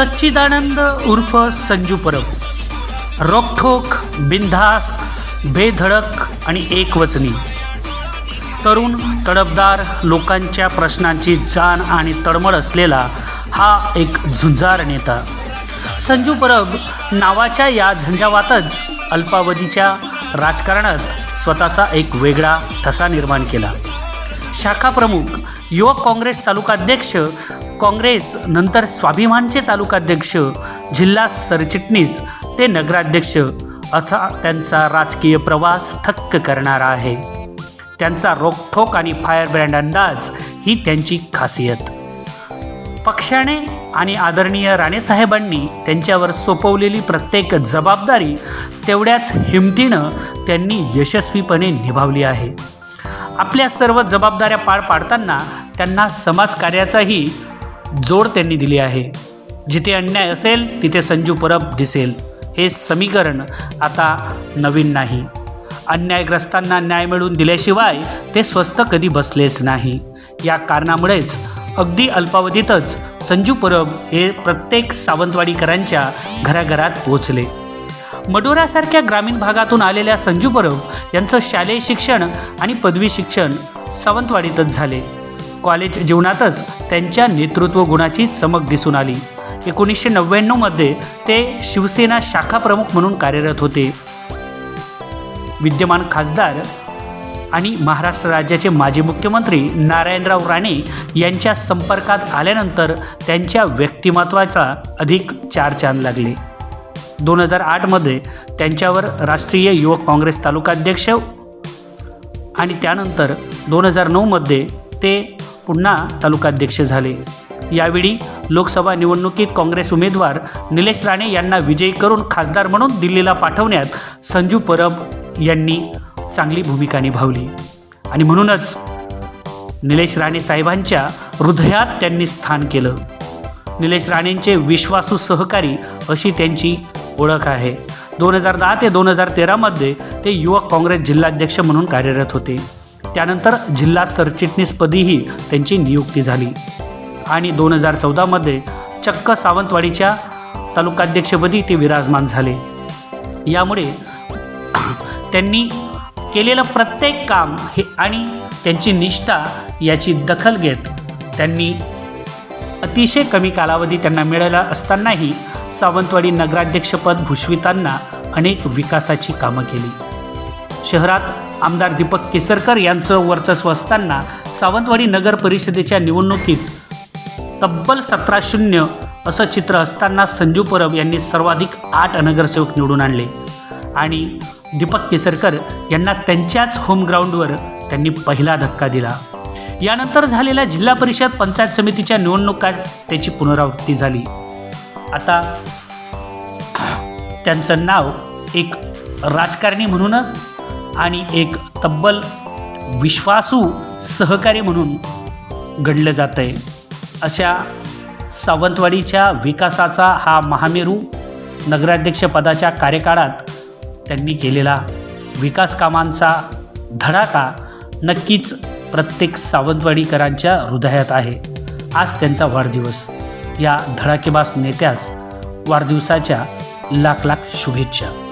सच्चिदानंद उर्फ संजू परब. रोखोक बिनधास्त बेधडक आणि एकवचनी. तरुण तडफदार लोकांच्या प्रश्नांची जाण आणि तळमळ असलेला हा एक झुंजार नेता. संजू परब नावाच्या या झंझावातच अल्पावधीच्या राजकारणात स्वतःचा एक वेगळा ठसा निर्माण केला. शाखा प्रमुख युवक काँग्रेस तालुकाध्यक्ष काँग्रेस नंतर स्वाभिमानचे तालुकाध्यक्ष जिल्हा सरचिटणीस ते नगराध्यक्ष असा त्यांचा राजकीय प्रवास थक्क करणारा आहे. त्यांचा रोखठोक आणि फायरब्रँड अंदाज ही त्यांची खासियत. पक्षाने आणि आदरणीय राणेसाहेबांनी त्यांच्यावर सोपवलेली प्रत्येक जबाबदारी तेवढ्याच हिमतीनं त्यांनी यशस्वीपणे निभावली आहे. आपल्या सर्व जबाबदाऱ्या पार पाडताना त्यांना समाजकार्याचाही जोड त्यांनी दिली आहे. जिथे अन्याय असेल तिथे संजू परब दिसेल. हे समीकरण आता नवीन नाही. अन्यायग्रस्तांना न्याय मिळवून दिल्याशिवाय ते स्वस्त कधी बसलेच नाही. या कारणामुळेच अगदी अल्पावधीतच संजू परब हे प्रत्येक सावंतवाडीकरांच्या घराघरात पोहोचले. मडोरासारख्या ग्रामीण भागातून आलेल्या संजू परब यांचं शालेय शिक्षण आणि पदवी शिक्षण सावंतवाडीतच झाले. कॉलेज जीवनातच त्यांच्या नेतृत्व गुणाची चमक दिसून आली. एकोणीसशे नव्याण्णवमध्ये ते शिवसेना शाखा प्रमुख म्हणून कार्यरत होते. विद्यमान खासदार आणि महाराष्ट्र राज्याचे माजी मुख्यमंत्री नारायणराव राणे यांच्या संपर्कात आल्यानंतर त्यांच्या व्यक्तिमत्वाचा अधिक चार चांद लागले. दोन हजार आठमध्ये त्यांच्यावर राष्ट्रीय युवक काँग्रेस तालुकाध्यक्ष आणि त्यानंतर दोन हजार नऊमध्ये ते पुन्हा तालुकाध्यक्ष झाले. यावेळी लोकसभा निवडणुकीत काँग्रेस उमेदवार निलेश राणे यांना विजयी करून खासदार म्हणून दिल्लीला पाठवण्यात संजू परब यांनी चांगली भूमिका निभावली. आणि म्हणूनच निलेश राणे साहेबांच्या हृदयात त्यांनी स्थान केलं. निलेश राणेंचे विश्वासू सहकारी अशी त्यांची ओळख आहे. दोन हजार दहा ते दोन हजार तेरामध्ये ते युवक काँग्रेस जिल्हाध्यक्ष म्हणून कार्यरत होते. त्यानंतर जिल्हा सरचिटणीसपदीही त्यांची नियुक्ती झाली. आणि दोन हजार चौदामध्ये चक्क सावंतवाडीच्या तालुकाध्यक्षपदी ते विराजमान झाले. यामुळे त्यांनी केलेलं प्रत्येक काम हे आणि त्यांची निष्ठा याची दखल घेत त्यांनी अतिशय कमी कालावधी त्यांना मिळाला असतानाही सावंतवाडी नगराध्यक्षपद भूषवितांना अनेक विकासाची कामं केली. शहरात आमदार दीपक केसरकर यांचं वर्चस्व असताना सावंतवाडी नगर परिषदेच्या निवडणुकीत तब्बल सतरा शून्य असं चित्र असताना संजू परब यांनी सर्वाधिक आठ नगरसेवक निवडून आणले. आणि दीपक केसरकर यांना त्यांच्याच होमग्राऊंडवर त्यांनी पहिला धक्का दिला. यानंतर झालेल्या जिल्हा परिषद पंचायत समितीच्या निवडणुकात त्याची पुनरावृत्ती झाली. आता त्यांचं नाव एक राजकारणी म्हणून आणि एक तब्बल विश्वासू सहकारी म्हणून गणलं जातं आहे अशा सावंतवाडीच्या विकासाचा हा महामेरू नगराध्यक्षपदाच्या कार्यकाळात त्यांनी केलेला विकास कामांचा धडाका नक्कीच प्रत्येक सावंतवाडीकरांच्या हृदयात आहे. आज त्यांचा वाढदिवस. या धडाकेबाज नेत्यास वाढदिवसाच्या लाख लाख शुभेच्छा.